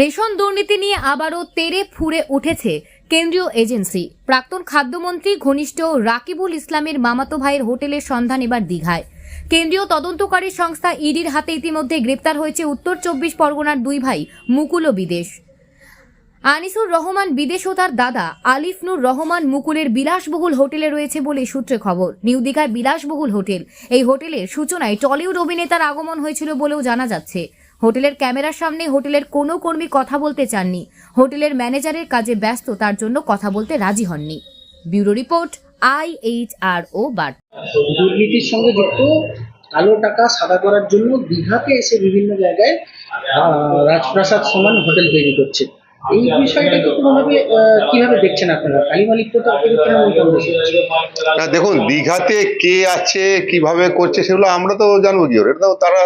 Ration দুর্নীতি নিয়ে আবারও তেরে ফুরে উঠেছে কেন্দ্রীয় এজেন্সি। প্রাক্তন খাদ্যমন্ত্রী ঘনিষ্ঠ রাকিবুল ইসলামের মামাতো ভাইয়ের হোটেলের সন্ধান এবার দীঘায়। কেন্দ্রীয় তদন্তকারী সংস্থা ইডির হাতে ইতিমধ্যে গ্রেপ্তার হয়েছে উত্তর চব্বিশ পরগনার দুই ভাই, মুকুল ও বিদেশ। আনিসুর রহমান বিদেশ ও তার দাদা আলিফনুর রহমান মুকুলের বিলাসবহুল হোটেলে রয়েছে বলে সূত্রে খবর। নিউ দীঘায় বিলাসবহুল হোটেল। এই হোটেলের সূচনায় টলিউড অভিনেতার আগমন হয়েছিল বলেও জানা যাচ্ছে। হোটেলের ক্যামেরার সামনে হোটেলের কোনো কর্মী কথা বলতে চাননি। হোটেলের ম্যানেজারের কাজে ব্যস্ত, তার জন্য কথা বলতে রাজি হননি। Bureau report, I H R O বার দুর্নীতির সঙ্গে যুক্ত, কালো টাকা সাদা করার জন্য দীঘাতে এসে বিভিন্ন জায়গায় রাজপ্রাসাদ সমান হোটেল তৈরি করছে। এই বিষয়টাকে কোনোভাবে কীভাবে দেখছেন আপনারা? কালী মালিক তো না দেখুন দীঘাতে কে আছে কীভাবে করছে সেগুলো আমরা তো জানব কি এটা তো তারা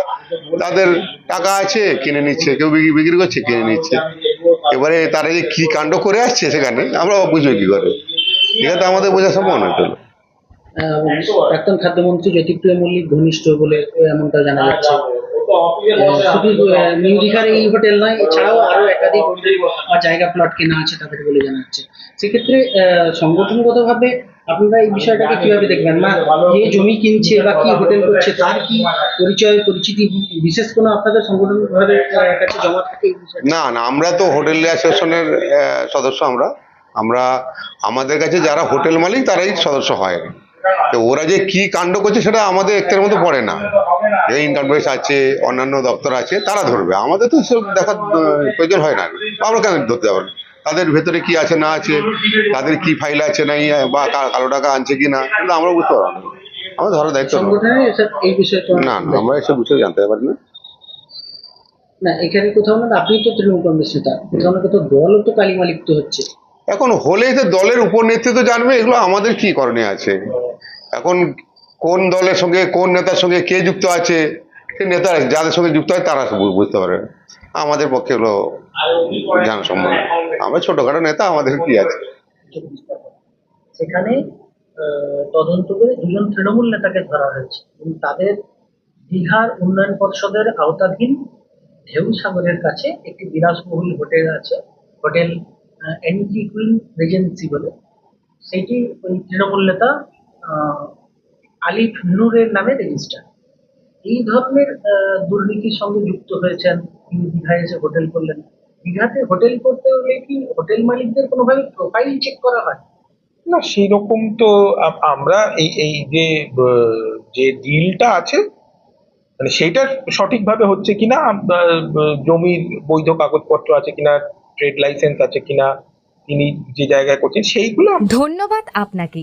তাদের টাকা আছে কিনে নিচ্ছে কেউ বিক্রি বিক্রি করছে কিনে নিচ্ছে। এবারে তারা যে কি কাণ্ড করে আসছে সেখানে আমরা বুঝব কি করে। দীঘাতে আমাদের বোঝা সম্ভব নয় তো প্রাক্তন খাদ্যমন্ত্রী জ্যোতিপ্রিয় মল্লিক ঘনিষ্ঠ বলে এমনটা জানা যাচ্ছে। আপনারা এই বিষয়টাকে কীভাবে দেখবেন? না যে জমি কিনছে বা কি হোটেল করছে, তার কি পরিচয়, পরিচিতি, বিশেষ কোনো আপনাদের সংগঠন না না, আমরা তো হোটেল অ্যাসোসিয়েশনের সদস্য আমরা। আমরা, আমাদের কাছে যারা হোটেল মালিক, তারাই সদস্য হয়। তো ওরা যে কি কাণ্ড করছে সেটা আমাদের একটার মধ্যে পড়ে না। যে ট্যাক্স আছে অন্যান্য দপ্তর আছে তারা ধরবে। আমাদের তো সব দেখার প্রয়োজন হয় না। আমরা কেন ধরতে যাব তাদের ভেতরে কি আছে না আছে? তাদের কি ফাইল আছে নাই বা কালো টাকা আনছে কি না? আমরা বুঝতে পারব না। আমরা ধরার দায়িত্ব না না আমরা এসব বিষয়ে জানতে পারি না। না এখানে কোথাও না আপনি তো তৃণমূল কংগ্রেস নেতা। কোথাও না কোথাও দলও তো কালিমা লিপ্ত হচ্ছে। এখন হলেই তো দলের উপর নেতৃত্ব জানবে এগুলো আমাদের কি করণীয় আছে? এখন কোন দলের সঙ্গে, কোন নেতার সঙ্গে কে যুক্ত আছে সেই নেতা যাদের সঙ্গে যুক্ত হয় তারা বুঝতে পারে। আমাদের পক্ষে এগুলো জানা সম্ভব আমরা ছোটখাটো নেতা, আমাদের কি আছে? সেখানে তদন্ত করে দুজন তৃণমূল নেতাকে ধরা হয়েছে। তাদের দীঘার উন্নয়ন পর্ষদের আওতাধীন ঢেউ সাগরের কাছে একটি বিলাসবহুল হোটেল আছে, হোটেল এন্টি কুইন রেজেন্সি বলে। সেটি ওই তৃণমূল নেতা আলিফ নূরের নামে রেজিস্টার এই ধরনের দুর্নীতির সঙ্গে যুক্ত হয়েছেন। তিনি দীঘায় এসে হোটেল করলেন। দীঘাতে হোটেল করতে হলে কি হোটেল মালিকদের কোনোভাবে প্রোফাইল চেক করা হয়? না সেই রকম তো আমরা এই এই যে যে ডিলটা আছে মানে সেইটা সঠিকভাবে হচ্ছে কিনা জমির বৈধ কাগজপত্র আছে কিনা ট্রেড লাইসেন্স আছে কিনা তিনি যে জায়গায় করছেন সেইগুলো ধন্যবাদ আপনাকে।